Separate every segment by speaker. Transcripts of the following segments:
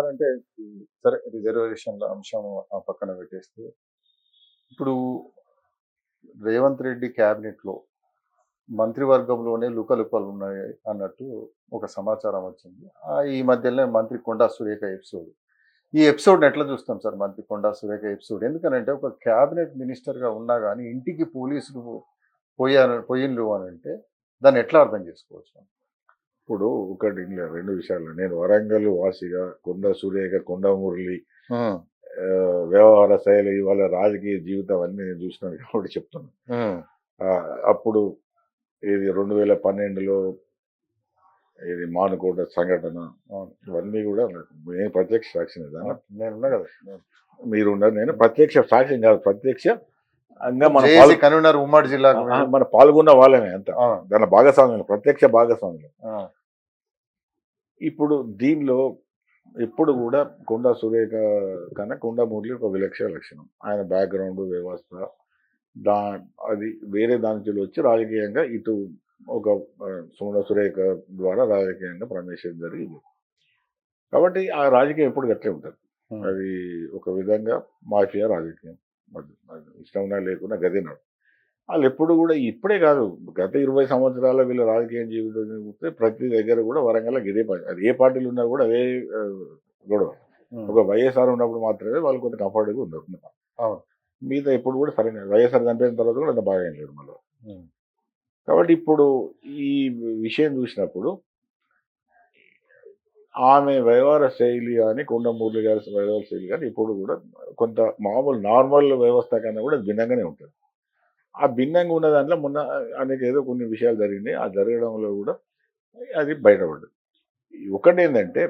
Speaker 1: Sir అంటే సరే రిజర్వేషన్ల అంశం ఆ పక్కన పెట్టేస్తే. ఇప్పుడు రేవంత్ రెడ్డి క్యాబినెట్లో మంత్రివర్గంలోనే లుకలుకలు ఉన్నాయి అన్నట్టు ఒక సమాచారం వచ్చింది. ఆ ఈ మధ్యలోనే మంత్రి కొండా సురేఖ ఎపిసోడ్. ఈ ఎపిసోడ్ని ఎట్లా చూస్తాం సార్ మంత్రి కొండా సురేఖ ఎపిసోడ్? ఎందుకనంటే ఒక క్యాబినెట్ మినిస్టర్గా ఉన్నా కానీ ఇంటికి పోలీసులు పోయారు పోయిండ్రు అని అంటే దాన్ని ఎట్లా అర్థం చేసుకోవచ్చు?
Speaker 2: ఇప్పుడు ఒకటి రెండు విషయాలు. నేను వరంగల్ వాసిగా కొండ సురేఖ కొండ మురళి వ్యవహార శైలి వాళ్ళ రాజకీయ జీవితం అన్ని నేను చూసినాను కాబట్టి చెప్తున్నాను అప్పుడు ఇది రెండు వేల పన్నెండులో ఇది మానుకోట సంఘటన. ఇవన్నీ కూడా నాకు నేను ప్రత్యక్ష సాక్షిని
Speaker 1: నేనున్నా కదా.
Speaker 2: మీరు ఉన్నారు నేను ప్రత్యక్ష సాక్ష్యం కాదు. ప్రత్యక్ష
Speaker 1: కన్వీనర్ ఉమ్మడి జిల్లాకు
Speaker 2: ఆ, మన పాల్గొన్న వాళ్ళనే అంత. దాని భాగస్వామ్యం ప్రత్యక్ష భాగస్వామ్యం ఇప్పుడు దీనిలో ఎప్పుడు కూడా కొండ సురేఖ కన్నా కొండ మురళి ఒక విలక్షణ లక్షణం. ఆయన బ్యాక్గ్రౌండ్ వ్యవస్థ దా అది వేరే దానికి వచ్చి రాజకీయంగా ఇటు ఒక కొండ సురేఖ ద్వారా రాజకీయంగా ప్రవేశం జరిగింది. కాబట్టి ఆ రాజకీయం ఎప్పుడు గట్లే ఉంటుంది. అది ఒక విధంగా మాఫియా రాజకీయం. ఇష్టం ఉన్నా లేకున్నా గది నడు వాళ్ళు ఎప్పుడు కూడా ఇప్పుడే కాదు. గత ఇరవై సంవత్సరాల వీళ్ళ రాజకీయ జీవితం చూస్తే ప్రతి దగ్గర కూడా వరంగల్ ఇదే అది ఏ పార్టీలు ఉన్నా కూడా అదే గొడవ. ఒక వైఎస్ఆర్ ఉన్నప్పుడు మాత్రమే వాళ్ళు కొంత కంఫర్ట్గా ఉన్నారు. మిగతా ఎప్పుడు కూడా సరైన వైఎస్ఆర్ చనిపోయిన తర్వాత కూడా అంత బాగా ఏం లేదు మళ్ళీ. కాబట్టి ఇప్పుడు ఈ విషయం చూసినప్పుడు ఆమె వ్యవహార శైలి కానీ కొండమూర్లి గారి వ్యవహార శైలి కానీ ఇప్పుడు కూడా కొంత మామూలు నార్మల్ వ్యవస్థ కన్నా కూడా భిన్నంగానే ఉంటుంది. ఆ భిన్నంగా ఉన్న దాంట్లో మొన్న అనేక ఏదో కొన్ని విషయాలు జరిగినాయి. ఆ జరగడంలో కూడా అది బయటపడ్డది. ఒకటి ఏంటంటే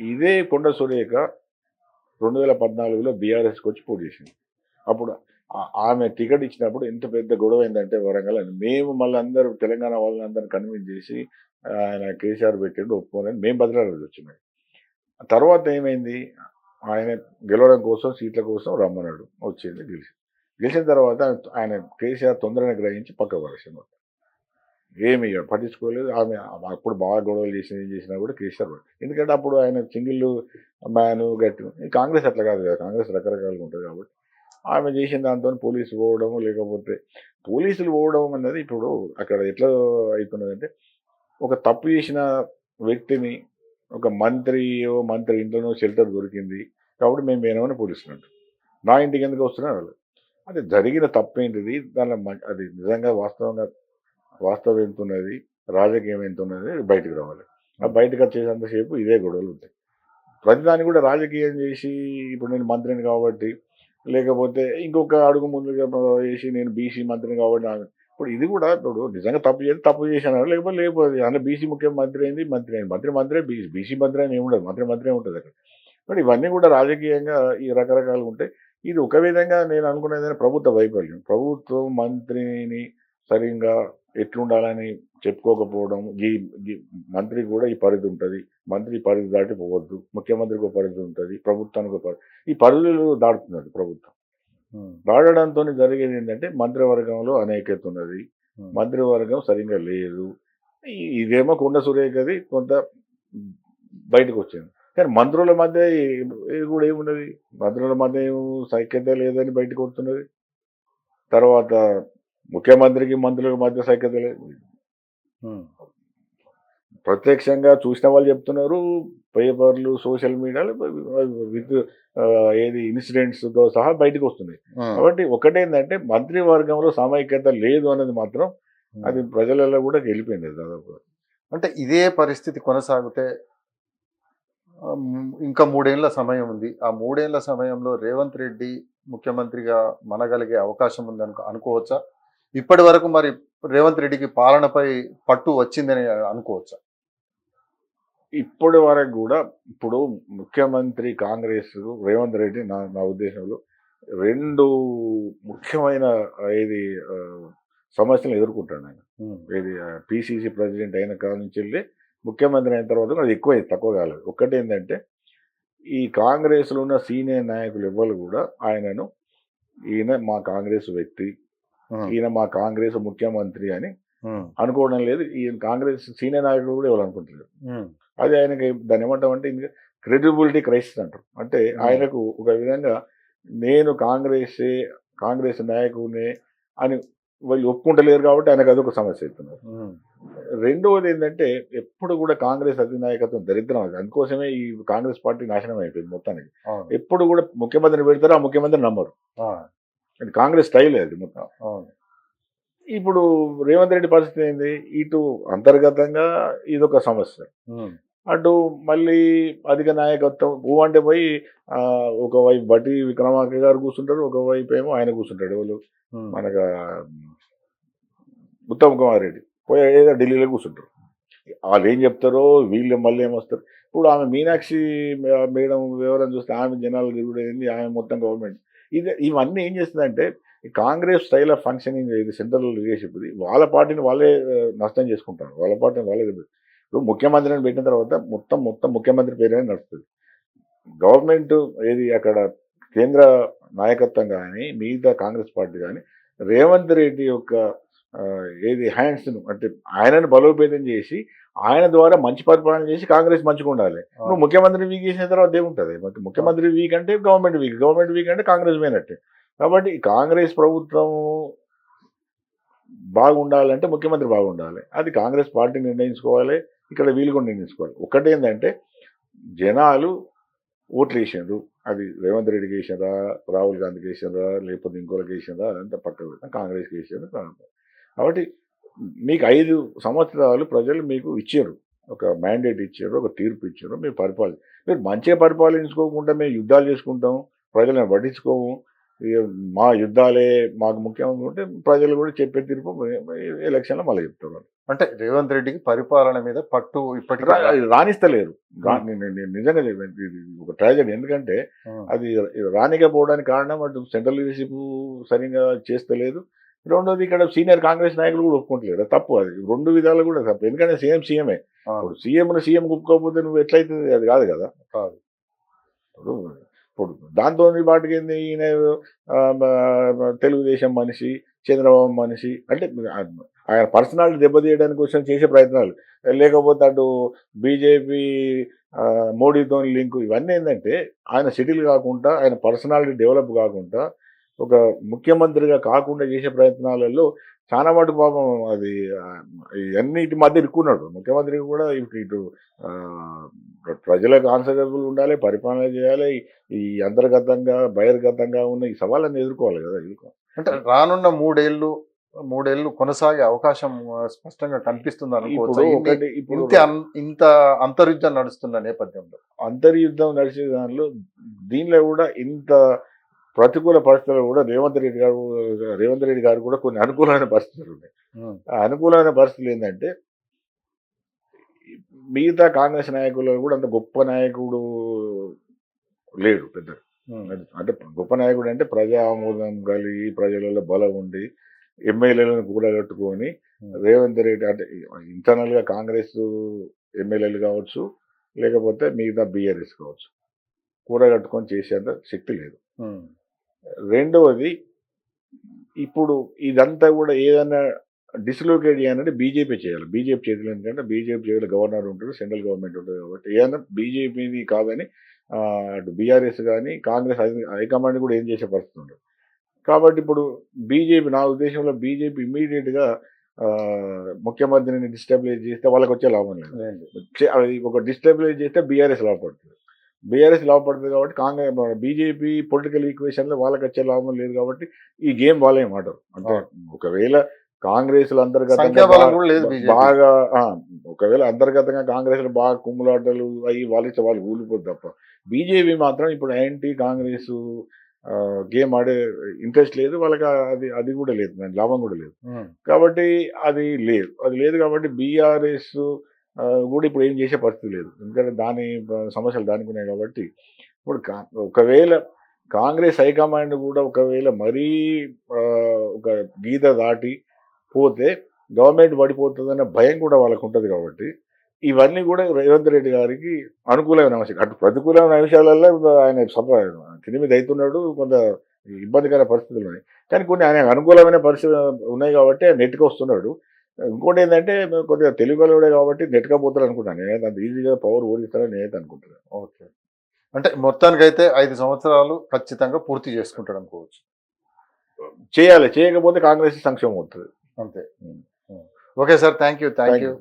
Speaker 2: ఇదే కొండ సురేఖ రెండు వేల పద్నాలుగులో బీఆర్ఎస్కి వచ్చి పోటీ చేసింది. అప్పుడు ఆమె టికెట్ ఇచ్చినప్పుడు ఎంత పెద్ద గొడవ అయిందంటే వరంగల్ అని. మేము మళ్ళీ అందరూ తెలంగాణ వాళ్ళని అందరిని కన్విన్స్ చేసి ఆయన కేసీఆర్ పెట్టిండు ఒప్పుకోనని మేము బదిలాడేది వచ్చినాయి తర్వాత ఏమైంది? ఆయన గెలవడం కోసం సీట్ల కోసం రమ్మన్నాడు. వచ్చింది గెలిచి గెలిచిన తర్వాత ఆయన కేసీఆర్ తొందరగా గ్రహించి పక్క పడేసాను ఏమి పట్టించుకోలేదు. ఆమె అప్పుడు బాగా గొడవలు చేసిన ఏం చేసినా కూడా కేసీఆర్ ఎందుకంటే అప్పుడు ఆయన సింగిల్ మ్యాను గట్టి కాంగ్రెస్ అట్లా కాదు కదా. కాంగ్రెస్ రకరకాలుగా ఉంటుంది కాబట్టి ఆమె చేసిన దాంతో పోలీసులు పోవడం లేకపోతే పోలీసులు పోవడం అన్నది ఇప్పుడు అక్కడ ఎట్లా అవుతున్నదంటే ఒక తప్పు చేసిన వ్యక్తిని ఒక మంత్రి మంత్రి ఇంట్లోనో షెల్టర్ దొరికింది కాబట్టి మేము ఏమైనా పోలీసులు అంటారు నా ఇంటికి ఎందుకు వస్తున్నారు వాళ్ళు? అది జరిగిన తప్పేంటిది? దానిలో మ- అది నిజంగా వాస్తవంగా వాస్తవం ఎంత ఉన్నది రాజకీయం ఎంత ఉన్నది బయటకు రావాలి. ఆ బయటకు వచ్చేంతసేపు ఇదే గొడవలు ఉంటాయి. ప్రతిదాన్ని కూడా రాజకీయం చేసి ఇప్పుడు నేను మంత్రిని కాబట్టి లేకపోతే ఇంకొక అడుగు ముందుగా వేసి నేను బీసీ మంత్రిని కాబట్టి ఇప్పుడు ఇది కూడా ఇప్పుడు నిజంగా తప్పు చేసి తప్పు చేశాను? లేకపోతే లేకపోతే అందులో బీసీ ముఖ్యమంత్రి అయింది మంత్రి అయింది. మంత్రి మంత్రి బీసీ బీసీ మంత్రి అని ఏముండదు. మంత్రి మంత్రి ఉంటుంది అక్కడ. బట్ ఇవన్నీ కూడా రాజకీయంగా ఈ రకరకాలుగా ఉంటాయి. ఇది ఒక విధంగా నేను అనుకునేది ప్రభుత్వ వైఫల్యం. ప్రభుత్వం మంత్రిని సరిగ్గా ఎట్లుండాలని చెప్పుకోకపోవడం ఈ మంత్రికి కూడా ఈ పరిధి ఉంటుంది. మంత్రి ఈ పరిధి దాటి పోవద్దు. ముఖ్యమంత్రికి ఒక పరిధి ఉంటుంది. ప్రభుత్వానికి ఒక ఈ పరిధులు దాటుతున్నది ప్రభుత్వం.
Speaker 1: ఉమ్,
Speaker 2: దాటడంతో జరిగేది ఏంటంటే మంత్రివర్గంలో అనేకత ఉన్నది. మంత్రివర్గం సరిగ్గా లేదు. ఇదేమో కొండ సురేఖది కొంత బయటకు వచ్చింది. కానీ మంత్రుల మధ్య కూడా ఏమున్నది? మంత్రుల మధ్య ఏం సైక్యత లేదని బయటకు వస్తున్నది. తర్వాత ముఖ్యమంత్రికి మంత్రుల మధ్య సైక్యత లేదు. ప్రత్యక్షంగా చూసిన వాళ్ళు చెప్తున్నారు. పేపర్లు సోషల్ మీడియాలో విత్ ఏది ఇన్సిడెంట్స్తో సహా బయటకు వస్తున్నాయి. కాబట్టి ఒకటేంటంటే మంత్రివర్గంలో సామైక్యత లేదు అనేది మాత్రం. అది ప్రజలలో కూడా వెళ్ళిపోయింది దాదాపు
Speaker 1: అంటే ఇదే పరిస్థితి కొనసాగితే ఇంకా మూడేళ్ళ సమయం ఉంది. ఆ మూడేళ్ళ సమయంలో రేవంత్ రెడ్డి ముఖ్యమంత్రిగా మనగలిగే అవకాశం ఉంది అనుకో అనుకోవచ్చా? ఇప్పటి వరకు మరి రేవంత్ రెడ్డికి పాలనపై పట్టు వచ్చిందని అనుకోవచ్చా?
Speaker 2: ఇప్పటి వరకు కూడా ఇప్పుడు ముఖ్యమంత్రి కాంగ్రెస్ రేవంత్ రెడ్డి నా నా ఉద్దేశంలో రెండు ముఖ్యమైన ఆ, సమస్యలు ఎదుర్కొంటాడు ఆయన. ఇది పిసిసి ప్రెసిడెంట్ అయిన కాడ నుంచి వెళ్ళి ముఖ్యమంత్రి అయిన తర్వాత అది ఎక్కువ తక్కువ కాలేదు. ఒకటి ఏంటంటే ఈ కాంగ్రెస్లో ఉన్న సీనియర్ నాయకులు ఎవ్వరు కూడా ఆయనను ఈయన మా కాంగ్రెస్ వ్యక్తి ఈయన మా కాంగ్రెస్ ముఖ్యమంత్రి అని అనుకోవడం లేదు. ఈయన కాంగ్రెస్ సీనియర్ నాయకులు కూడా ఎవరు అనుకుంటలేరు.
Speaker 1: ఉమ్,
Speaker 2: అది ఆయనకి దాన్ని ఏమంటామంటే ఇంకా క్రెడిబిలిటీ క్రైసిస్ అంటారు. అంటే ఆయనకు ఒక విధంగా నేను కాంగ్రెస్ కాంగ్రెస్ నాయకునే అని వాళ్ళు ఒప్పుకుంటలేరు కాబట్టి ఆయనకు అదొక సమస్య అవుతున్నారు రెండవది ఏంటంటే ఎప్పుడు కూడా కాంగ్రెస్ అధినాయకత్వం దరిద్రం అది. అందుకోసమే ఈ కాంగ్రెస్ పార్టీ నాశనం అయిపోయింది మొత్తానికి. ఎప్పుడు కూడా ముఖ్యమంత్రిని పెడతారు ఆ ముఖ్యమంత్రి నమ్మరు. కాంగ్రెస్ స్టైల్ అది మొత్తం. ఇప్పుడు రేవంత్ రెడ్డి పరిస్థితి ఏంది? ఇటు అంతర్గతంగా ఇదొక సమస్య. అటు మళ్ళీ అధిక నాయకత్వం ఊ అంటే పోయి ఒకవైపు బట్టి విక్రమార్క గారు కూర్చుంటారు ఒకవైపు ఏమో ఆయన కూర్చుంటాడు వాళ్ళు మనకు ఉత్తమ్ కుమార్ రెడ్డి పోయి ఏదో ఢిల్లీలో కూర్చుంటారు. వాళ్ళు ఏం చెప్తారో వీళ్ళు మళ్ళీ ఏమొస్తారు ఇప్పుడు ఆమె మీనాక్షి మేడం వివరం చూస్తే ఆమె జనాలు కూడా ఏంది ఆమె మొత్తం గవర్నమెంట్. ఇది ఇవన్నీ ఏం చేస్తుందంటే కాంగ్రెస్ స్టైల్ ఆఫ్ ఫంక్షనింగ్ ఇది సెంట్రల్ లీడర్షిప్ ఇది వాళ్ళ పార్టీని వాళ్ళే నష్టం చేసుకుంటారు. వాళ్ళ పార్టీని వాళ్ళే ఇప్పుడు ముఖ్యమంత్రిని పెట్టిన తర్వాత మొత్తం మొత్తం ముఖ్యమంత్రి పేరునే నడుస్తుంది. గవర్నమెంట్ ఏది అక్కడ కేంద్ర నాయకత్వం కానీ మిగతా కాంగ్రెస్ పార్టీ కానీ రేవంత్ రెడ్డి యొక్క ఏది హ్యాండ్స్ అంటే ఆయనను బలోపేతం చేసి ఆయన ద్వారా మంచి పరిపాలన చేసి కాంగ్రెస్ మంచిగా ఉండాలి. నువ్వు ముఖ్యమంత్రి వీక్ చేసిన తర్వాత ఏముంటుంది? ముఖ్యమంత్రి వీక్ అంటే గవర్నమెంట్ వీక్. గవర్నమెంట్ వీక్ అంటే కాంగ్రెస్ పోయినట్టే. కాబట్టి కాంగ్రెస్ ప్రభుత్వం బాగుండాలంటే ముఖ్యమంత్రి బాగుండాలి. అది కాంగ్రెస్ పార్టీ నిర్ణయించుకోవాలి. ఇక్కడ వీళ్ళు కూడా నిర్ణయించుకోవాలి. ఒకటి ఏంటంటే జనాలు ఓట్లు వేసిండ్రు అది రేవంత్ రెడ్డికి వేసినరా? రాహుల్ గాంధీకి వేసినరా? లేకపోతే ఇంకోళ్ళకి వేసినరా? అదంతా పెడతాం. కాంగ్రెస్కి వేసారు కాబట్టి మీకు ఐదు సంవత్సరాలు ప్రజలు మీకు ఇచ్చారు. ఒక మ్యాండేట్ ఇచ్చారు ఒక తీర్పు ఇచ్చారు మీరు పరిపాలన మీరు మంచిగా పరిపాలించుకోకుండా మేము యుద్ధాలు చేసుకుంటాం ప్రజలను పట్టించుకోము మా యుద్ధాలే మాకు ముఖ్యం అనుకుంటే ప్రజలు కూడా చెప్పే తీర్పు ఎలక్షన్లో మళ్ళీ వాళ్ళు.
Speaker 1: అంటే రేవంత్ రెడ్డికి పరిపాలన మీద పట్టు ఇప్పటికీ
Speaker 2: రా- రాణిస్తలేరు. నిజంగా ఒక ట్రాజడీ ఎందుకంటే అది రానికపోవడానికి కారణం అటు సెంట్రల్ లీడర్షిప్ సరిగా చేస్తలేదు. రెండోది ఇక్కడ సీనియర్ కాంగ్రెస్ నాయకులు కూడా ఒప్పుకుంటలేరు. తప్పు అది. రెండు విధాలు కూడా తప్పు. ఎందుకంటే సీఎం సీఎమే
Speaker 1: ఆ,
Speaker 2: ఇప్పుడు సీఎంను సీఎం ఒప్పుకోకపోతే నువ్వు ఎట్లయితే అది కాదు కదా.
Speaker 1: కాదు.
Speaker 2: ఇప్పుడు ఇప్పుడు దాంతో పాటుకి ఏంది? ఈయన తెలుగుదేశం మనిషి చంద్రబాబు మనిషి. అంటే ఆయన పర్సనాలిటీ దెబ్బతీయడానికి కోసం చేసే ప్రయత్నాలు. లేకపోతే అటు బీజేపీ మోడీతో లింకు ఇవన్నీ ఏంటంటే ఆయన సెటిల్ కాకుండా ఆయన పర్సనాలిటీ డెవలప్ కాకుండా ఒక ముఖ్యమంత్రిగా కాకుండా చేసే ప్రయత్నాలలో చాలా మటుకు పాపం అది ఆ, ఇవన్నిటి మధ్య ఇరుక్కున్నాడు ముఖ్యమంత్రికి కూడా ఇటు ఇటు ప్రజలకు ఆన్సరబుల్ ఉండాలి పరిపాలన చేయాలి ఈ అంతర్గతంగా బహిర్గతంగా ఉన్న ఈ సవాళ్ళని ఎదుర్కోవాలి కదా ఎదుర్కో
Speaker 1: అంటే రానున్న మూడేళ్ళు మూడేళ్ళు కొనసాగే అవకాశం స్పష్టంగా కనిపిస్తుంది అనుకోవచ్చు?
Speaker 2: ఇప్పుడు
Speaker 1: ఇంత అంతర్యుద్ధం నడుస్తున్న నేపథ్యంలో.
Speaker 2: అంతర్యుద్ధం నడిచే దానిలో దీనిలో కూడా ఇంత ప్రతికూల పరిస్థితులు కూడా రేవంత్ రెడ్డి గారు రేవంత్ రెడ్డి గారు కూడా కొన్ని అనుకూలమైన పరిస్థితులు ఉన్నాయి. ఆ. అనుకూలమైన పరిస్థితులు ఏంటంటే మిగతా కాంగ్రెస్ నాయకులు కూడా అంత గొప్ప నాయకుడు లేడు పెద్ద. అంటే గొప్ప నాయకుడు అంటే ప్రజా ఆమోదం కలిగి ప్రజలలో బలం ఉండి ఎమ్మెల్యేలను కూడగట్టుకొని. రేవంత్ రెడ్డి అంటే ఇంటర్నల్గా కాంగ్రెస్ ఎమ్మెల్యేలు కావచ్చు లేకపోతే మిగతా బీఆర్ఎస్ కావచ్చు కూడగట్టుకొని చేసేంత శక్తి లేదు. రెండవది ఇప్పుడు ఇదంతా కూడా ఏదైనా డిస్లోకేట్ చేయాలంటే బీజేపీ చేయాలి. బీజేపీ చేతులు ఎందుకంటే బీజేపీ చేతులు గవర్నర్ ఉంటాడు సెంట్రల్ గవర్నమెంట్ ఉంటుంది కాబట్టి. ఏదైనా బీజేపీని కాదని అటు బీఆర్ఎస్ కానీ కాంగ్రెస్ హైకమాండ్ కూడా ఏం చేసే పరిస్థితి ఉండదు. కాబట్టి ఇప్పుడు బీజేపీ నా ఉద్దేశంలో బీజేపీ ఇమీడియట్గా ముఖ్యమంత్రిని డిస్టెబిలైజ్ చేస్తే వాళ్ళకి వచ్చే లాభం లేదు. అది ఒక డిస్టెబిలైజ్ చేస్తే బీఆర్ఎస్ లాభపడుతుంది. బీఆర్ఎస్ లాభపడుతుంది కాబట్టి కాంగ్రెస్ బీజేపీ పొలిటికల్ ఈక్వేషన్లో వాళ్ళకి వచ్చే లాభం లేదు కాబట్టి ఈ గేమ్ వాళ్ళే ఆడరు. అంటే ఒకవేళ కాంగ్రెస్ అంతర్గతంగా. బాగా ఒకవేళ అంతర్గతంగా కాంగ్రెస్ బాగా కుమ్ములాటలు అయ్యి వాళ్ళకి వాళ్ళు ఊలిపోదు తప్ప. బీజేపీ మాత్రం ఇప్పుడు యాంటీ కాంగ్రెస్ గేమ్ ఆడే ఇంట్రెస్ట్ లేదు వాళ్ళకి అది అది కూడా లేదు దాని లాభం కూడా లేదు. కాబట్టి అది లేదు. అది లేదు కాబట్టి బీఆర్ఎస్ కూడా ఇప్పుడు ఏం చేసే పరిస్థితి లేదు. ఎందుకంటే దాని సమస్యలు దానికి ఉన్నాయి కాబట్టి ఇప్పుడు కా- ఒకవేళ కాంగ్రెస్ హైకమాండ్ కూడా ఒకవేళ మరీ ఒక గీత దాటి పోతే గవర్నమెంట్ పడిపోతుందనే భయం కూడా వాళ్ళకు ఉంటుంది కాబట్టి ఇవన్నీ కూడా రేవంత్ రెడ్డి గారికి అనుకూలమైన అంశాలు అటు ప్రతికూలమైన అంశాలలో ఆయన సభ తిని మీద అవుతున్నాడు కొంత ఇబ్బందికర పరిస్థితులు ఉన్నాయి. కానీ కొన్ని ఆయన అనుకూలమైన పరిస్థితులు ఉన్నాయి కాబట్టి ఆయన నెట్టుకొస్తున్నాడు. ఇంకోటి ఏంటంటే మేము కొద్దిగా తెలుగు వాళ్ళే కాబట్టి నెట్కపోతారు అనుకుంటాను నేనైతే అంత ఈజీగా పవర్ ఓడిస్తారని నేనైతే అనుకుంటున్నాను
Speaker 1: ఓకే. అంటే మొత్తానికి అయితే ఐదు సంవత్సరాలు ఖచ్చితంగా పూర్తి చేసుకుంటాడు అనుకోవచ్చు.
Speaker 2: చేయాలి. చేయకపోతే కాంగ్రెస్ సంక్షేమం అవుతుంది.
Speaker 1: అంతే. Okay sir. Thank you thank you.